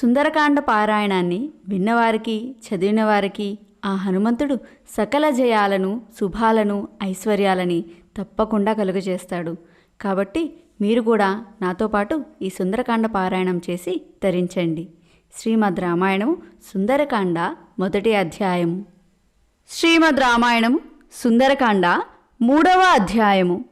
సుందరకాండ పారాయణాన్ని విన్నవారికి చదివిన వారికి ఆ హనుమంతుడు సకల జయాలను శుభాలను ఐశ్వర్యాలని తప్పకుండా కలుగజేస్తాడు. కాబట్టి మీరు కూడా నాతో పాటు ఈ సుందరకాండ పారాయణం చేసి తరించండి. శ్రీమద్ రామాయణం సుందరకాండ మొదటి అధ్యాయము శ్రీమద్ రామాయణం సుందరకాండ మూడవ అధ్యాయము.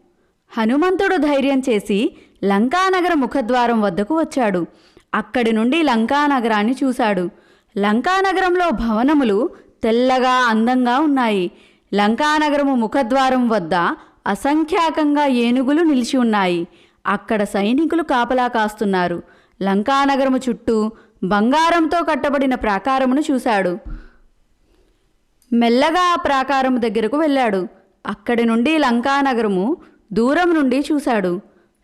హనుమంతుడు ధైర్యం చేసి లంకానగర ముఖద్వారం వద్దకు వచ్చాడు. అక్కడి నుండి లంకానగరాన్ని చూశాడు. లంకానగరంలో భవనములు తెల్లగా అందంగా ఉన్నాయి. లంకానగరము ముఖద్వారం వద్ద అసంఖ్యాకంగా ఏనుగులు నిలిచి ఉన్నాయి. అక్కడ సైనికులు కాపలా కాస్తున్నారు. లంకానగరము చుట్టూ బంగారంతో కట్టబడిన ప్రాకారమును చూశాడు. మెల్లగా ఆ ప్రాకారము దగ్గరకు వెళ్ళాడు. అక్కడి నుండి లంకానగరము దూరం నుండి చూశాడు.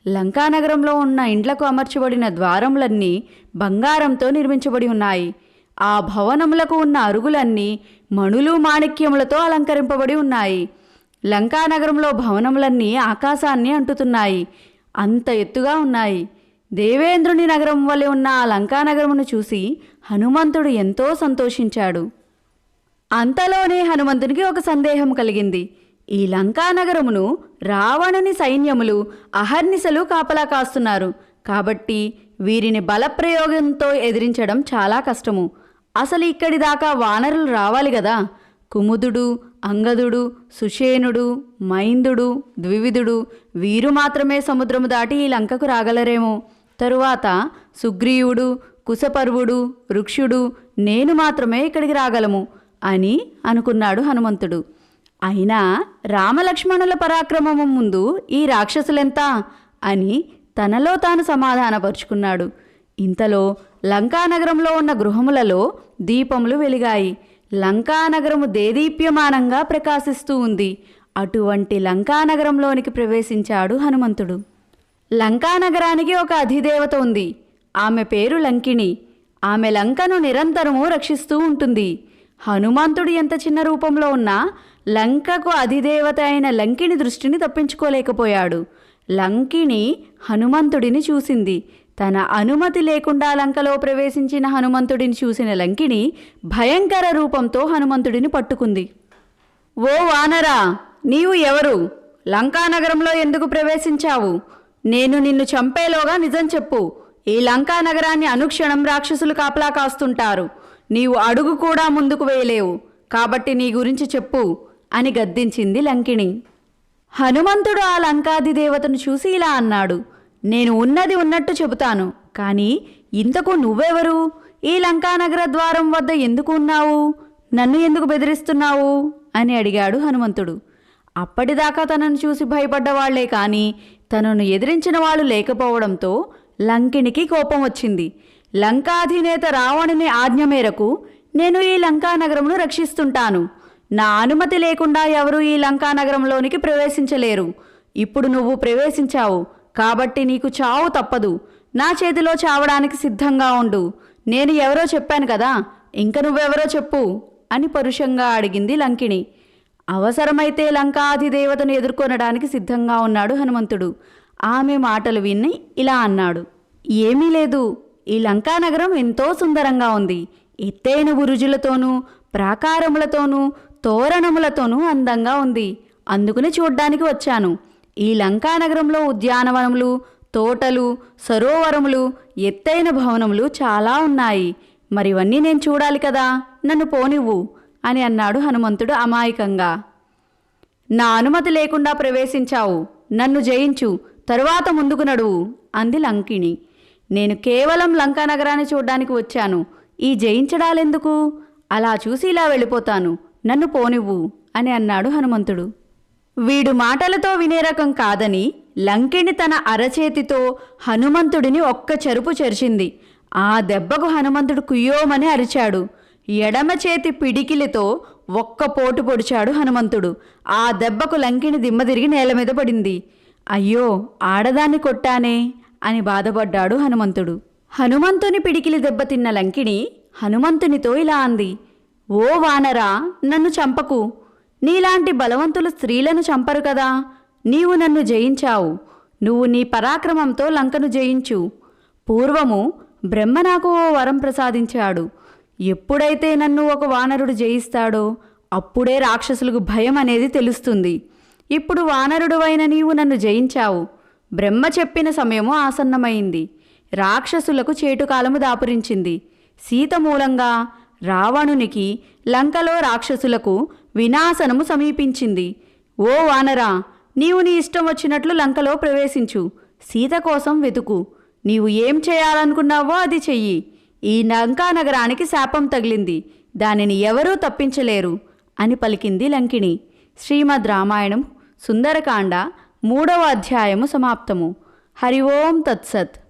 లంకానగరంలో ఉన్న ఇండ్లకు అమర్చబడిన ద్వారములన్నీ బంగారంతో నిర్మించబడి ఉన్నాయి. ఆ భవనములకు ఉన్న అరుగులన్నీ మణులు మాణిక్యములతో అలంకరింపబడి ఉన్నాయి. లంకానగరంలో భవనములన్నీ ఆకాశాన్ని అంటుతున్నాయి. అంత ఎత్తుగా ఉన్నాయి. దేవేంద్రుని నగరం వలె ఉన్న ఆ లంకానగరమును చూసి హనుమంతుడు ఎంతో సంతోషించాడు. అంతలోనే హనుమంతునికి ఒక సందేహం కలిగింది. ఈ లంకానగరమును రావణుని సైన్యములు అహర్నిశలు కాపలా కాస్తున్నారు. కాబట్టి వీరిని బలప్రయోగంతో ఎదిరించడం చాలా కష్టము. అసలు ఇక్కడి దాకా వానరులు రావాలి కదా కుముదుడు అంగదుడు సుషేనుడు మైందుడు ద్వివిధుడు వీరు మాత్రమే సముద్రము దాటి ఈ లంకకు రాగలరేమో. తరువాత సుగ్రీవుడు కుశపర్వుడు రుక్షుడు నేను మాత్రమే ఇక్కడికి రాగలము అని అనుకున్నాడు హనుమంతుడు. అయినా రామలక్ష్మణుల పరాక్రమము ముందు ఈ రాక్షసులెంత? అని తనలో తాను సమాధానపరుచుకున్నాడు. ఇంతలో లంకానగరంలో ఉన్న గృహములలో దీపములు వెలిగాయి. లంకానగరము దేదీప్యమానంగా ప్రకాశిస్తూ ఉంది. అటువంటి లంకానగరంలోనికి ప్రవేశించాడు హనుమంతుడు. లంకానగరానికి ఒక అధిదేవత ఉంది. ఆమె పేరు లంకిణి. ఆమె లంకను నిరంతరము రక్షిస్తూ ఉంటుంది. హనుమంతుడు ఎంత చిన్న రూపంలో ఉన్నా లంకకు అధిదేవత అయిన లంకిని దృష్టిని తప్పించుకోలేకపోయాడు. లంకిని హనుమంతుడిని చూసింది. తన అనుమతి లేకుండా లంకలో ప్రవేశించిన హనుమంతుడిని చూసిన లంకిని భయంకర రూపంతో హనుమంతుడిని పట్టుకుంది. ఓ వానరా నీవు ఎవరు? లంకానగరంలో ఎందుకు ప్రవేశించావు? నేను నిన్ను చంపేలోగా నిజం చెప్పు. ఈ లంకానగరాన్ని అనుక్షణం రాక్షసులు కాపలా కాస్తుంటారు. నీవు అడుగు కూడా ముందుకు వేయలేవు. కాబట్టి నీ గురించి చెప్పు. అని గద్దించింది లంకిణి. హనుమంతుడు ఆ లంకాది దేవతను చూసి ఇలా అన్నాడు నేను ఉన్నది ఉన్నట్టు చెబుతాను కానీ ఇంతకు నువ్వెవరు? ఈ లంకానగర ద్వారం వద్ద ఎందుకు ఉన్నావు? నన్ను ఎందుకు బెదిరిస్తున్నావు? అని అడిగాడు హనుమంతుడు. అప్పటిదాకా తనను చూసి భయపడ్డవాళ్ళే కానీ తనను ఎదిరించిన వాళ్ళు లేకపోవడంతో లంకినికి కోపం వచ్చింది. లంకాధినేత రావణుని ఆజ్ఞ మేరకు నేను ఈ లంకానగరమును రక్షిస్తుంటాను. నా అనుమతి లేకుండా ఎవరూ ఈ లంకా నగరంలోనికి ప్రవేశించలేరు. ఇప్పుడు నువ్వు ప్రవేశించావు. కాబట్టి నీకు చావు తప్పదు. నా చేతిలో చావడానికి సిద్ధంగా ఉండు. నేను ఎవరో చెప్పాను కదా? ఇంక నువ్వెవరో చెప్పు అని పరుషంగా అడిగింది లంకిణి. అవసరమైతే లంకాధిదేవతను ఎదుర్కొనడానికి సిద్ధంగా ఉన్నాడు హనుమంతుడు. ఆమె మాటలు విని ఇలా అన్నాడు. ఏమీ లేదు. ఈ లంకానగరం ఎంతో సుందరంగా ఉంది. ఎత్తైన బురుజులతోనూ ప్రాకారములతోనూ తోరణములతోనూ అందంగా ఉంది. అందుకుని చూడ్డానికి వచ్చాను. ఈ లంకానగరంలో ఉద్యానవనములు తోటలు సరోవరములు ఎత్తైన భవనములు చాలా ఉన్నాయి. మరివన్నీ నేను చూడాలి కదా? నన్ను పోనివ్వు అని అన్నాడు హనుమంతుడు అమాయకంగా. నా అనుమతి లేకుండా ప్రవేశించావు. నన్ను జయించు. తరువాత ముందుకు నడువు అంది లంకిణి. నేను కేవలం లంకా నగరాన్ని చూడ్డానికి వచ్చాను. ఈ జయించడాలెందుకు? అలా చూసి ఇలా వెళ్ళిపోతాను. నన్ను పోనివ్వు అని అన్నాడు హనుమంతుడు. వీడు మాటలతో వినే రకం కాదని లంకిణి తన అరచేతితో హనుమంతుడిని ఒక్క చెరుపు చెరిచింది. ఆ దెబ్బకు హనుమంతుడు కుయ్యోమని అరిచాడు. ఎడమ చేతి పిడికిలితో ఒక్క పోటు పొడిచాడు హనుమంతుడు. ఆ దెబ్బకు లంకిని దిమ్మదిరిగి నేల మీద పడింది. అయ్యో ఆడదాన్ని కొట్టానే అని బాధపడ్డాడు హనుమంతుడు. హనుమంతుని పిడికిలి దెబ్బతిన్న లంకిణి హనుమంతునితో ఇలా అంది. ఓ వానరా నన్ను చంపకు. నీలాంటి బలవంతులు స్త్రీలను చంపరు కదా. నీవు నన్ను జయించావు. నువ్వు నీ పరాక్రమంతో లంకను జయించు. పూర్వము బ్రహ్మ నాకు ఓ వరం ప్రసాదించాడు. ఎప్పుడైతే నన్ను ఒక వానరుడు జయిస్తాడో అప్పుడే రాక్షసులకు భయం అనేది తెలుస్తుంది. ఇప్పుడు వానరుడు అయిన నీవు నన్ను జయించావు. బ్రహ్మ చెప్పిన సమయము ఆసన్నమైంది. రాక్షసులకు చేటుకాలము దాపురించింది. సీత మూలంగా రావణునికి లంకలో రాక్షసులకు వినాశనము సమీపించింది. ఓ వానరా నీవు నీ ఇష్టం వచ్చినట్లు లంకలో ప్రవేశించు. సీత కోసం వెతుకు. నీవు ఏం చేయాలనుకున్నావో అది చెయ్యి. ఈ లంకా నగరానికి శాపం తగిలింది. దానిని ఎవరూ తప్పించలేరు అని పలికింది లంకిణి. శ్రీమద్ రామాయణం సుందరకాండ మూడవ అధ్యాయము సమాప్తము. హరి ఓం తత్సత్.